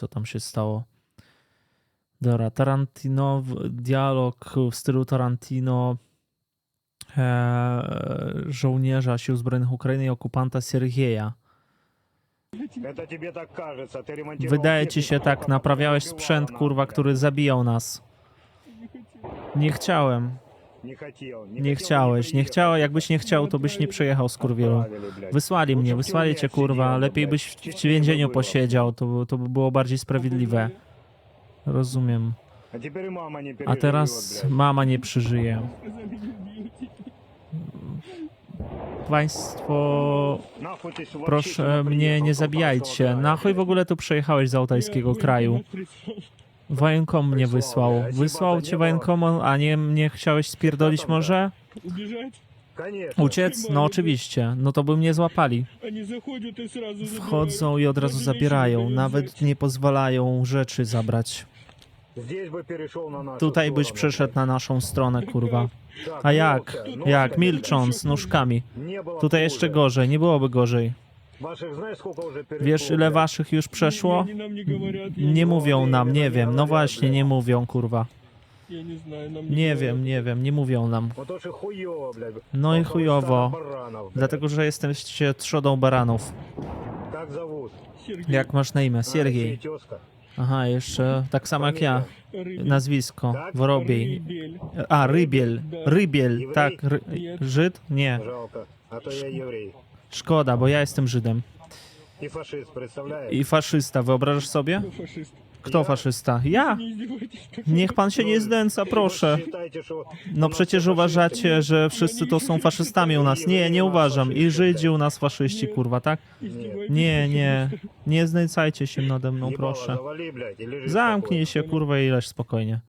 co tam się stało. Dobra, Tarantino, dialog w stylu Tarantino e, żołnierza Sił Zbrojnych Ukrainy i okupanta Siergieja. Wydaje ci się tak, naprawiałeś sprzęt, kurwa, który zabijał nas. Nie chciałem. Nie chciałeś, nie chciał, jakbyś nie chciał, to byś nie przejechał z kurwielu. Wysłali mnie, wysłali cię kurwa, lepiej byś w więzieniu posiedział, to, to by było bardziej sprawiedliwe. Rozumiem. A teraz mama nie przeżyje. Państwo, proszę mnie, nie zabijajcie. Na chuj w ogóle tu przejechałeś z altajskiego kraju? Wojenkom mnie wysłał. Wysłał cię wojenkom, a nie mnie chciałeś spierdolić może? Uciec? No oczywiście. No to by mnie złapali. Wchodzą i od razu zabierają. Nawet nie pozwalają rzeczy zabrać. Tutaj byś przeszedł na naszą stronę, kurwa. A jak? Jak? Milcząc, nóżkami. Tutaj jeszcze gorzej. Nie byłoby gorzej. Wiesz, ile waszych już przeszło? Nie mówią nam, nie wiem. No właśnie, nie mówią, kurwa. Nie wiem, nie wiem, nie mówią nam. No i chujowo. Dlatego, że jesteście trzodą baranów. Jak masz na imię? Siergiej. Aha, jeszcze tak samo jak ja. Nazwisko. Worobiej. A, Rybiel. Rybiel, tak. Ry Żyd? Nie. Жалко. А то я еврей. Szkoda, bo ja jestem Żydem. И фашист, представляешь? I faszysta, wyobrażasz sobie? Кто фашист? Kto Ja? faszysta? Ja! Не издевайтесь. как Niech pan się nie znęca, proszę. Считайте, что No у нас przecież все uważacie, że wszyscy to są faszystami u nas. Nie, nie uważam. I Żydzi u nas faszyści, kurwa, tak? издеваетесь. Nie, nie. Nie znęcajcie się nade mną, Ебало proszę. завали, блядь, и лежи Zamknij się, kurwa, i leż spokojnie.